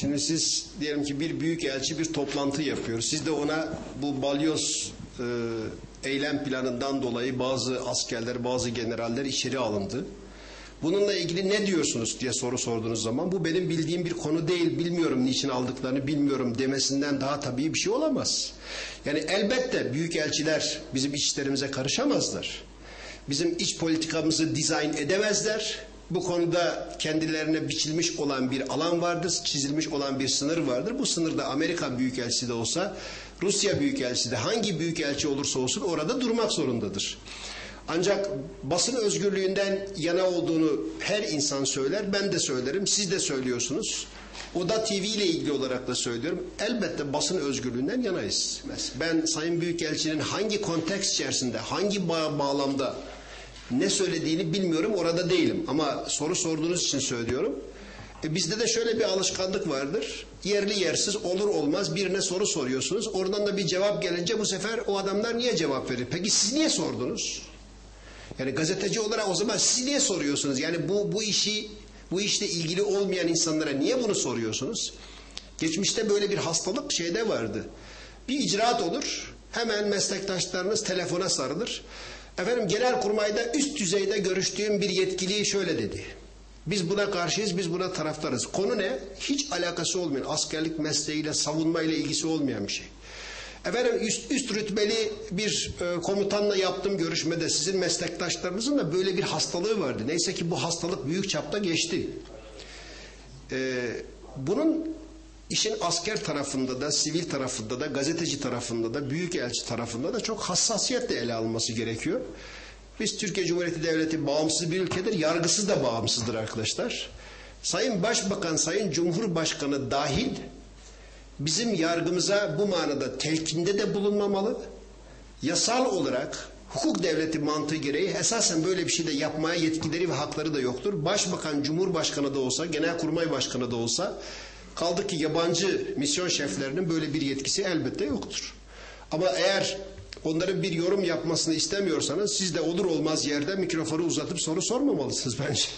Şimdi siz diyelim ki bir büyük elçi bir toplantı yapıyor. Siz de ona bu balyoz e, eylem planından dolayı bazı askerler, bazı generaller içeri alındı. Bununla ilgili ne diyorsunuz diye soru sorduğunuz zaman bu benim bildiğim bir konu değil, bilmiyorum niçin aldıklarını bilmiyorum demesinden daha tabii bir şey olamaz. Yani elbette büyük elçiler bizim içlerimize karışamazlar. Bizim iç politikamızı dizayn edemezler. Bu konuda kendilerine biçilmiş olan bir alan vardır, çizilmiş olan bir sınır vardır. Bu sınırda Amerika Büyükelçisi de olsa, Rusya Büyükelçisi de hangi büyükelçi olursa olsun orada durmak zorundadır. Ancak basın özgürlüğünden yana olduğunu her insan söyler, ben de söylerim, siz de söylüyorsunuz. Oda TV ile ilgili olarak da söylüyorum. Elbette basın özgürlüğünden yanayız. Ben Sayın Büyükelçinin hangi konteks içerisinde, hangi bağ- bağlamda ne söylediğini bilmiyorum, orada değilim. Ama soru sorduğunuz için söylüyorum. E bizde de şöyle bir alışkanlık vardır. Yerli yersiz olur olmaz birine soru soruyorsunuz. Oradan da bir cevap gelince bu sefer o adamlar niye cevap verir? Peki siz niye sordunuz? Yani gazeteci olarak o zaman siz niye soruyorsunuz? Yani bu bu işi bu işle ilgili olmayan insanlara niye bunu soruyorsunuz? Geçmişte böyle bir hastalık şeyde vardı. Bir icraat olur. Hemen meslektaşlarınız telefona sarılır. Efendim genel kurmayda üst düzeyde görüştüğüm bir yetkili şöyle dedi. Biz buna karşıyız, biz buna taraftarız. Konu ne? Hiç alakası olmayan, askerlik mesleğiyle, savunmayla ilgisi olmayan bir şey. Efendim üst, üst rütbeli bir e, komutanla yaptığım görüşmede sizin meslektaşlarınızın da böyle bir hastalığı vardı. Neyse ki bu hastalık büyük çapta geçti. E, bunun işin asker tarafında da, sivil tarafında da, gazeteci tarafında da, büyükelçi tarafında da çok hassasiyetle ele alınması gerekiyor. Biz Türkiye Cumhuriyeti Devleti bağımsız bir ülkedir, yargısı da bağımsızdır arkadaşlar. Sayın Başbakan, Sayın Cumhurbaşkanı dahil bizim yargımıza bu manada telkinde de bulunmamalı. Yasal olarak hukuk devleti mantığı gereği esasen böyle bir şey de yapmaya yetkileri ve hakları da yoktur. Başbakan, Cumhurbaşkanı da olsa, Genelkurmay Başkanı da olsa kaldı ki yabancı misyon şeflerinin böyle bir yetkisi elbette yoktur. Ama eğer onların bir yorum yapmasını istemiyorsanız siz de olur olmaz yerde mikrofonu uzatıp soru sormamalısınız bence.